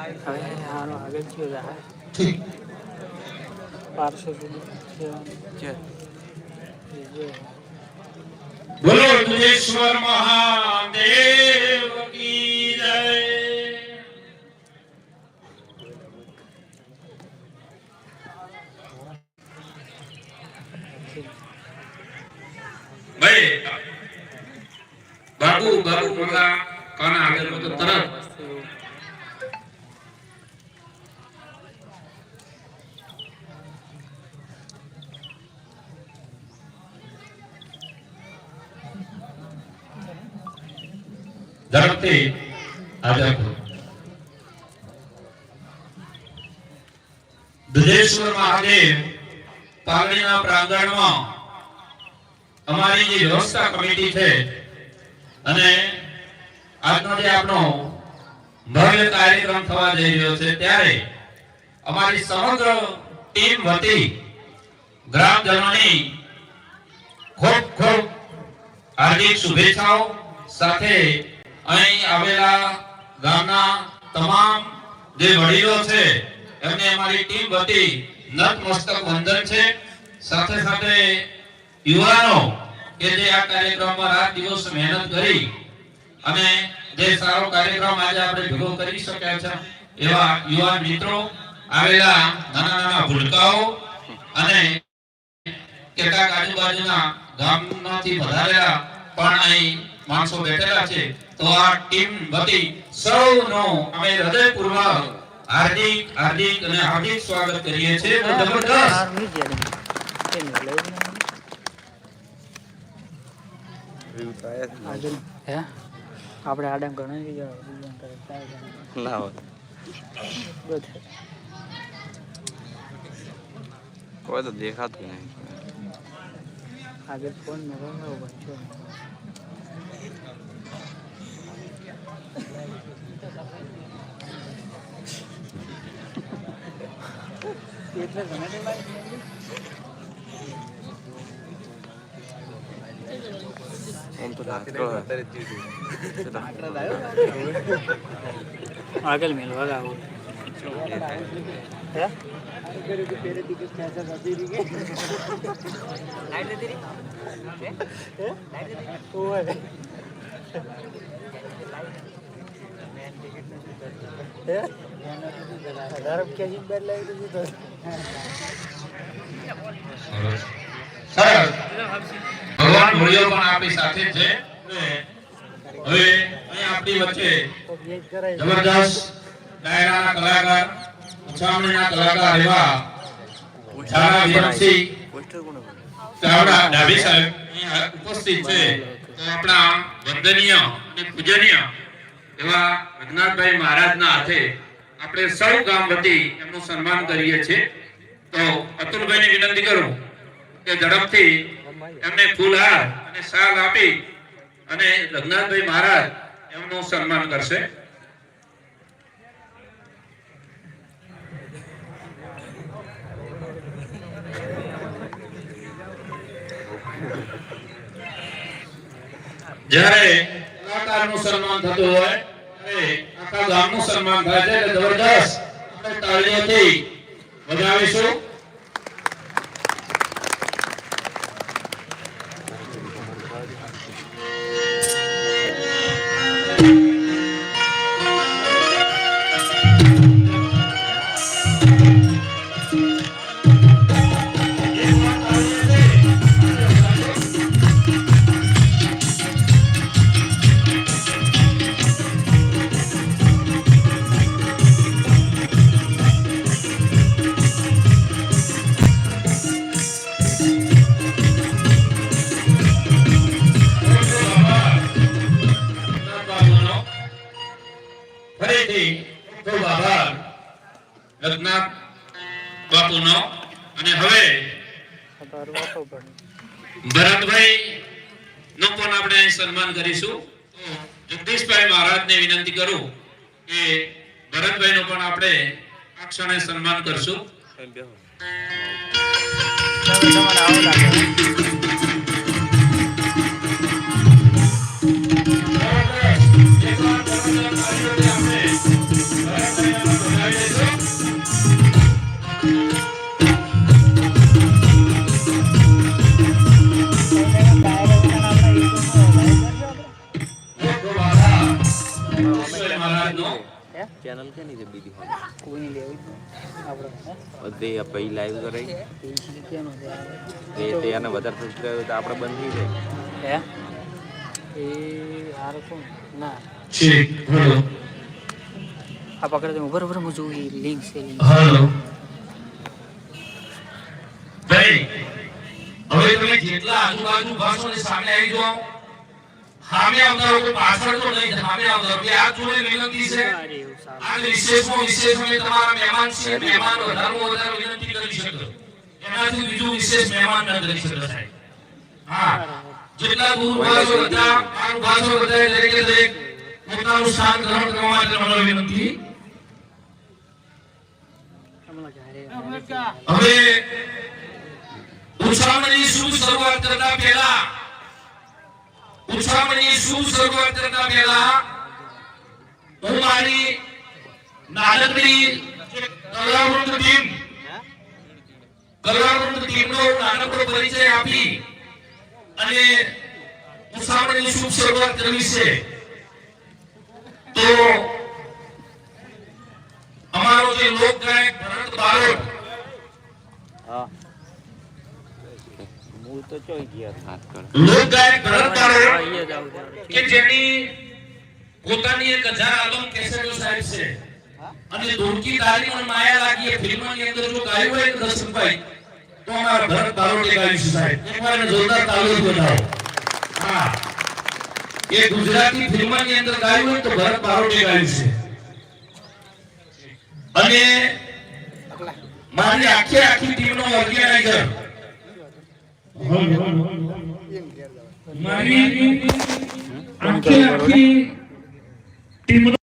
હવે હારો આગળ થયો જાય ઠીક બારસો સુધી જવાનું. છે એ જો. બોલો દુધેશ્વર મહાદેવ કી જય ભાઈ બાબુ બાબુ મોલા કાના આગળ તો તરત મસ્ત એવું. ઝડપથી હાજર કરો દુધેશ્વર મહાદેવ પાલડીના પ્રાંગણમાં અમારી જે વ્યવસ્થા કમિટી છે અને આજનો જે આપણો ભવ્ય કાર્યક્રમ થવા જઈ રહ્યો છે, ત્યારે અમારી સમગ્ર ટીમ વતી ગ્રામજનોની ખૂબ ખૂબ હાર્દિક શુભેચ્છાઓ સાથે અહીં આવેલા ગામના તમામ જે વડીલો છે, એમને અમારી ટીમ વતી નતમસ્તક વંદન છે. સાથે સાથે યુવાનો કે જે આ કાર્યક્રમમાં રાત દિવસ મહેનત કરી અને જે સારો કાર્યક્રમ આજે આપણે ભેગો કરી શક્યા છે, એવા યુવાન મિત્રો, આવેલા નાના નાના ભૂલકાઓ અને કેટલાક આજુબાજુના ગામમાંથી વધારેલા પણ અહીં માણસો બેઠેલા છે તો આ ટીમ વતી સૌનો અમે હૃદયપૂર્વક હાર્દિક હાર્દિક અને હાર્દિક સ્વાગત કરીએ છીએ તો જબરદસ્ત હાર નહીં ગયા ને. એને લઈ જ નહીં. આગળ હે આપણે આડમ ઘણા થઈ ગયા બીજા કરે કાંઈ ઘણા. ના હોય બધે. કોઈ તો દેખાતું નહીં આગળ ફોન મેં ગમ્યો પણ છો એટલે ઘણા ટાઈમ લાગે? આમ તો લાકડો હોય. આગળ મેલ વગાવું હે ઓય. હે? અઢાર રૂપિયા ની બેટ લાવી દીધી તો. સરસ ભગવાન મૂળિયો એવા ઝાલા વિરમસિંહ ચાવડા ઉપસ્થિત છે આપણા વંદનીય અને પૂજનીય એવા રઘનાથભાઈ મહારાજના હાથે આપણે સૌ ગામ વતી એમનું સન્માન કરીએ છીએ. તો અતુલભાઈને વિનંતી કરું કે ઝડપથી એમને ફૂલહાર અને શાલ આપી અને રઘનાથભાઈ મહારાજ એમનું સન્માન કરશે. જ્યારે કલાકારનું સન્માન થતું હોય આખા ગામનું સન્માન થાય છે એટલે જબરદસ્ત આપણે તાળીઓથી વધાવીશું રઘનાથ બાપુનો. અને હવે. ભરતભાઈ નું પણ આપણે સન્માન કરીશું. જગદીશભાઈ મહારાજને વિનંતી કરું કે ભરતભાઈ નું પણ આપણે આ ક્ષણે સન્માન કરશું. ચેનલ કે નહીં છે બીજી કોઈ નહીં લેવું. આપણે લાઈવ કરે એ કેનો? તે વધારે સબસ્ક્રાઈબર તો આપણે બંધ થઈ જાય હે એ હાર કોણ ના ઠીક હેલો આ પકડે તો બરોબર હું જોઉં એ લિંક છે હેલો ભાઈ હવે તમે જેટલા આજુબાજુ ભાષો સામે આવી જાઓ સ્થાન ગ્રહણ કરવા માટે મને વિનંતી. હવે ઉછામણી શુભ શરૂઆત કરતા ઉછામણી શું શરૂઆત કરતા પહેલા? હું મારી નાનકડી કલાવૃત ટીમ કલાવૃંદ ટીમનો નાનકડો પરિચય આપી અને ઉછામણીની શુભ શરૂઆત કરવી છે? તો અમારો જે લોક ગાયક ભરત બારોટ હું તો ચોઈ ગયા ફિલ્મની અંદર જો ગાયું હોય તો અમારા ભરત બારોટે ગાયું છે. અને મારી આખી આખી ટીમનો ઓર્ગેનાઇઝર મારી આખી આખી ટીમનો